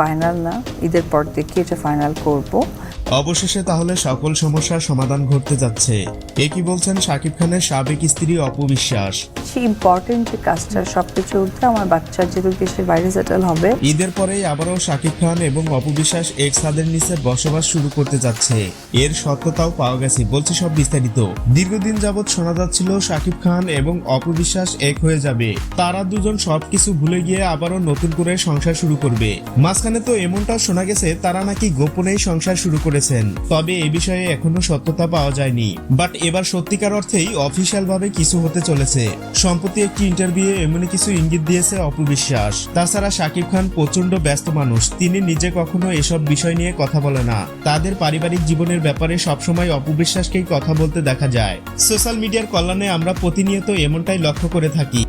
Final না, ঈদের পর থেকে এটা ফাইনাল করব। অবশেষে তাহলে সকল সমস্যার সমাধান ঘটতে যাচ্ছে। এ কি বলছেন শাকিব খানের সাবেক স্ত্রী অপবিশ্বাস সে ইম্পর্টেন্ট যে কাজটা সব কিছু উঠতে আমার বাচ্চার যেহেতু দেশের বাইরে সেটেল হবে। ঈদের পরেই আবারও শাকিব খান এবং এক নিচে বসবাস শুরু করতে যাচ্ছে। এর সত্যতাও পাওয়া গেছে, বলছে সব বিস্তারিত। দীর্ঘদিন যাবৎ শোনা যাচ্ছিল শাকিব খান এবং অপবিশ্বাস এক হয়ে যাবে। তারা দুজন সবকিছু ভুলে গিয়ে আবারও নতুন করে সংসার শুরু করবে। মাঝখানে তো এমনটাও শোনা গেছে, তারা নাকি গোপনেই সংসার শুরু করেছেন। তবে এ বিষয়ে এখনও সত্যতা পাওয়া যায়নি। বাট এবার সত্যিকার অর্থেই অফিসিয়াল ভাবে কিছু হতে চলেছে। সম্প্রতি একটি ইন্টারভিউ এমনই কিছু ইঙ্গিত দিয়েছে অপু বিশ্বাস। তাছাড়া শাকিব খান প্রচণ্ড ব্যস্ত মানুষ। তিনি নিজে কখনো এসব বিষয় নিয়ে কথা বলে না। তাদের পারিবারিক জীবনের ব্যাপারে সবসময় অপু বিশ্বাসকেই কথা বলতে দেখা যায়। সোশ্যাল মিডিয়ার কল্যাণে আমরা প্রতিনিয়ত এমনটাই লক্ষ্য করে থাকি।